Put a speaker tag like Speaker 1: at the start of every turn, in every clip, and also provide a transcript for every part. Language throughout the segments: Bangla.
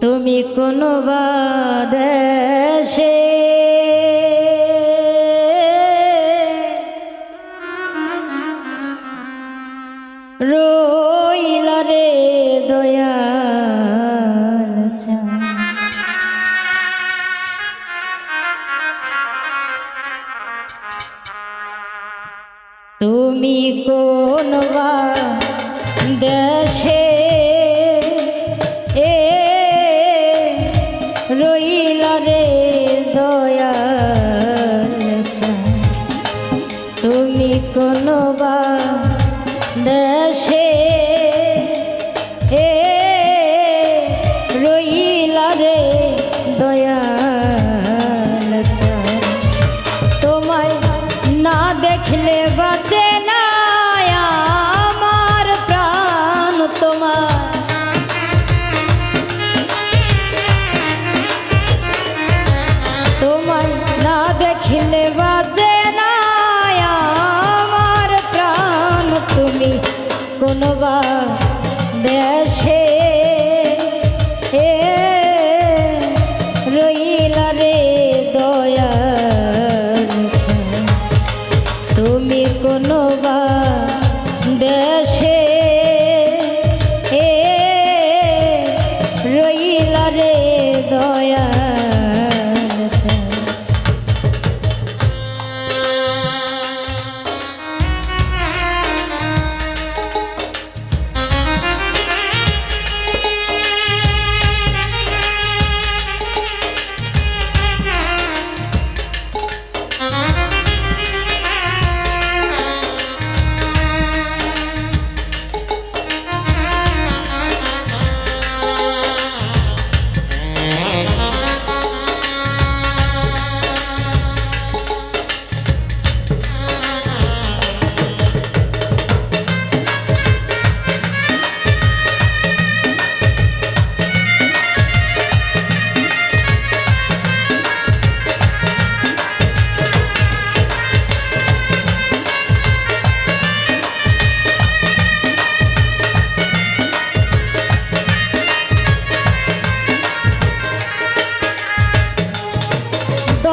Speaker 1: তুমি কোন দেশে রইলারে দয়াল তুমি কোন দেশে কোনো বা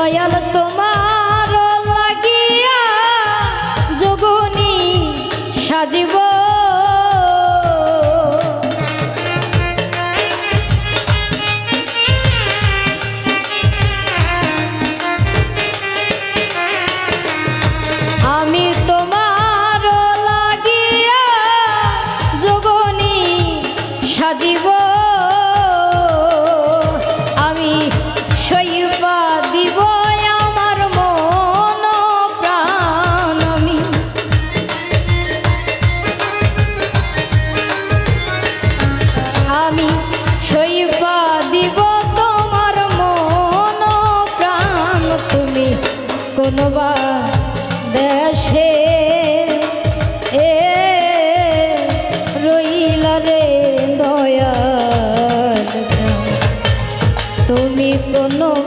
Speaker 1: দয়াল তো no, no.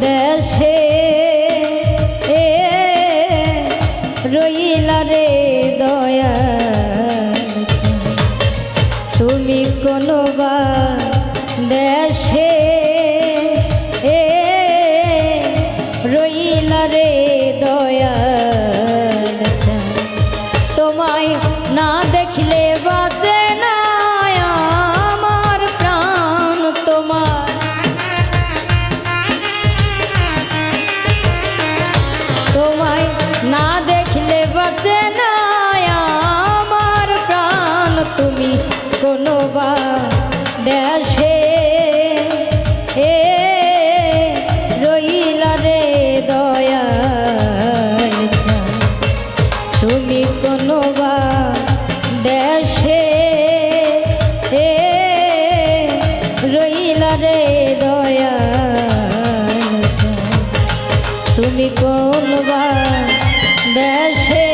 Speaker 1: দেশে রে দয়া তুমি কোন বা বেশে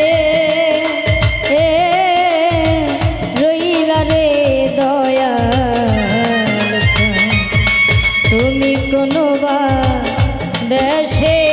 Speaker 1: রইলা রে দয়া তুমি কোনো বা বেশে